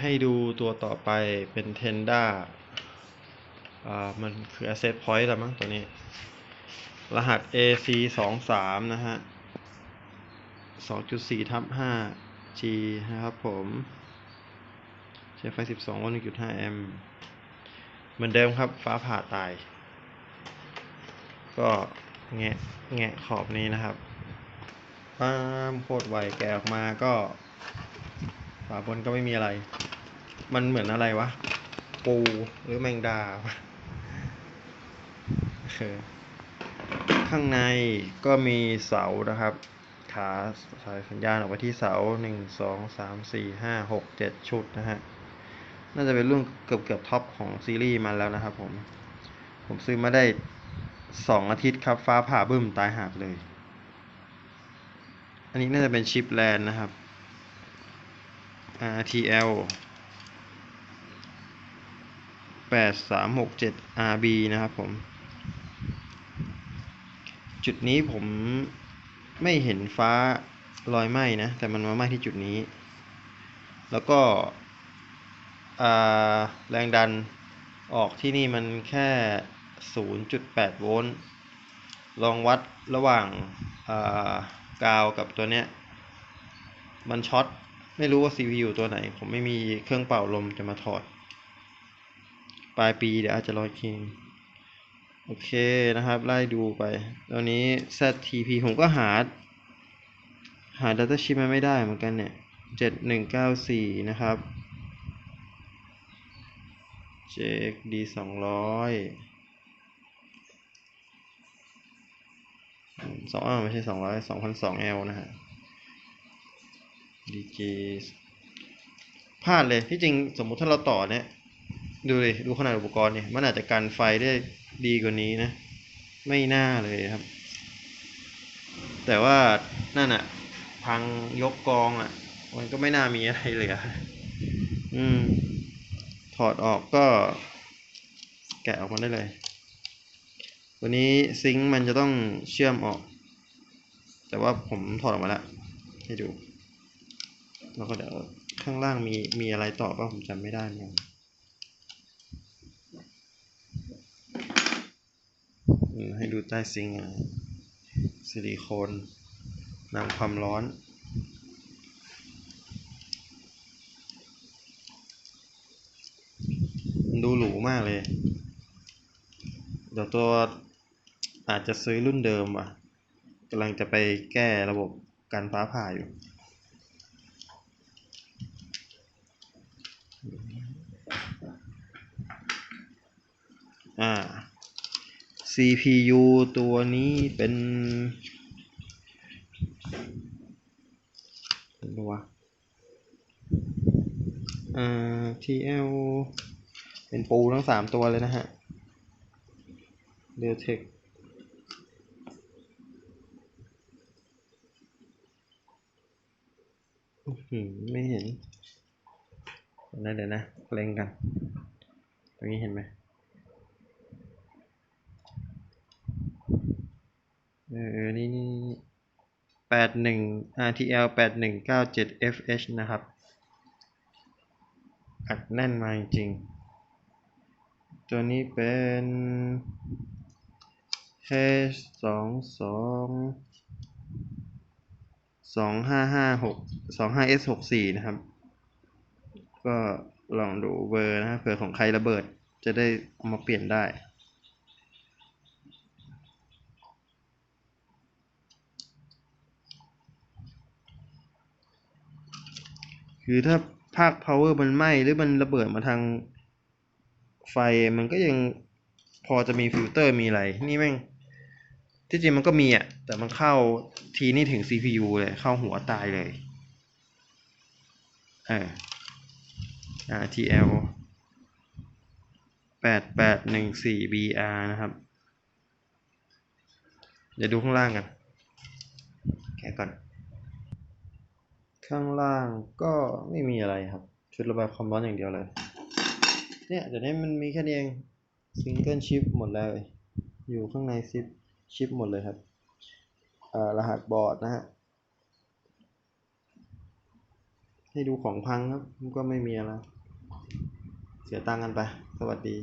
ให้ดูตัวต่อไปเป็น Tenda อ่ามันคือ Asset Point แล้วมั้งตัวนี้ รหัส AC สองสามนะฮะสองจุดสี่ทับห้า G นะครับผม ใช้ไฟสิบสองวัตต์หนึ่งจุดห้าแอมป์เหมือนเดิมครับ ฟ้าผ่าตาย ก็แงะแงะขอบนี้นะครับป้ามโคตรไวแกะออกมาก็ฝาบนก็ไม่มีอะไร มันเหมือนอะไรวะ ปูหรือแมงดาวะข้างในก็มีเสานะครับ ขาสายสัญญาณออกไปที่เสาหนึ่งสองสามสี่ห้าหกเจ็ดชุดนะฮะ น่าจะเป็นรุ่นเกือบเกือบท็อปของซีรีส์มาแล้วนะครับผม ผมซื้อมาได้สองอาทิตย์ครับฟ้าผ่าบึ้มตายหาบเลย อันนี้น่าจะเป็นชิปแลนนะครับ RTL 8367 RB นะครับผม จุดนี้ผมไม่เห็นฟ้ารอยไหม้นะ แต่มันมาไหม้ที่จุดนี้ แล้วก็แรงดันออกที่นี่มันแค่ 0.8 โวลต์ ลองวัดระหว่างกาวกับตัวเนี้ย มันช็อต ไม่รู้ว่า CPU ตัวไหน ผมไม่มีเครื่องเป่าลมจะมาถอด ปลายปีเดี๋ยวอาจจะรออีกทีโอเคนะครับ ไล่ดูไป ตอนนี้ ZTP ผมก็หา หา Data Sheet มาไม่ได้เหมือนกันเนี่ย 7194 นะครับ JXD 200สองไม่ใช่สองร้อยสองพันสอง L นะฮะ DG พลาดเลยที่จริงสมมุติถ้าเราต่อเนี่ย ดูเลยดูขนาดอุปกรณ์เนี่ยมันอาจจะกันไฟได้ดีกว่านี้นะ ไม่น่าเลยครับ แต่ว่านั่นอะพังยกกองอะมันก็ไม่น่ามีอะไรเหลืออืม ถอดออกก็แกะออกมาได้เลย ตัวนี้ซิงค์มันจะต้องเชื่อมออก แต่ว่าผมถอดออกมาแล้วให้ดู แล้วก็เดี๋ยวข้างล่างมีมีอะไรต่อป่ะผมจำไม่ได้เหมือนกัน ให้ดูใต้ซิงค์ซิลิโคนนำความร้อน ดูหรูมากเลย เดี๋ยวตัวอาจจะซื้อรุ่นเดิมว่ะกำลังจะไปแก้ระบบการฟ้าผ่าอยู่ อ่า CPU ตัวนี้เป็นเป็นวะอ่า TL เป็นปูทั้งสามตัวเลยนะฮะเดลเทคไม่เห็นเดี๋ยวนะเดี๋ยวนะเล็งกัน ตรงนี้เห็นไหม เออ นี่นี่แปดหนึ่ง RTL แปดหนึ่งเก้าเจ็ด FH นะครับ อัดแน่นมาจริง ตัวนี้เป็น H สองสองสองห้าห้าหกสองห้า S หกสี่นะครับ ก็ลองดูเบอร์นะเผื่อของใครระเบิดจะได้เอามาเปลี่ยนได้ คือถ้าภาค power มันไหม้หรือมันระเบิดมาทางไฟมันก็ยังพอจะมีฟิลเตอร์มีอะไร นี่แม่ง ที่จริงมันก็มีอะ แต่มันเข้าทีนี่ถึง CPU เลย เข้าหัวตายเลยเออ RTL แปดแปดหนึ่งสี่ BR นะครับ เดี๋ยวดูข้างล่างกันแกะก่อน ข้างล่างก็ไม่มีอะไรครับ ชุดระบายความร้อนอย่างเดียวเลย เนี่ยเดี๋ยวนี้มันมีแค่นี้เองซิงเกิลชิปหมดเลย อยู่ข้างในซิปชิปหมดเลยครับรหัสบอร์ดนะฮะให้ดูของพังครับก็ไม่มีอะไร เสียตังค์กันไป สวัสดี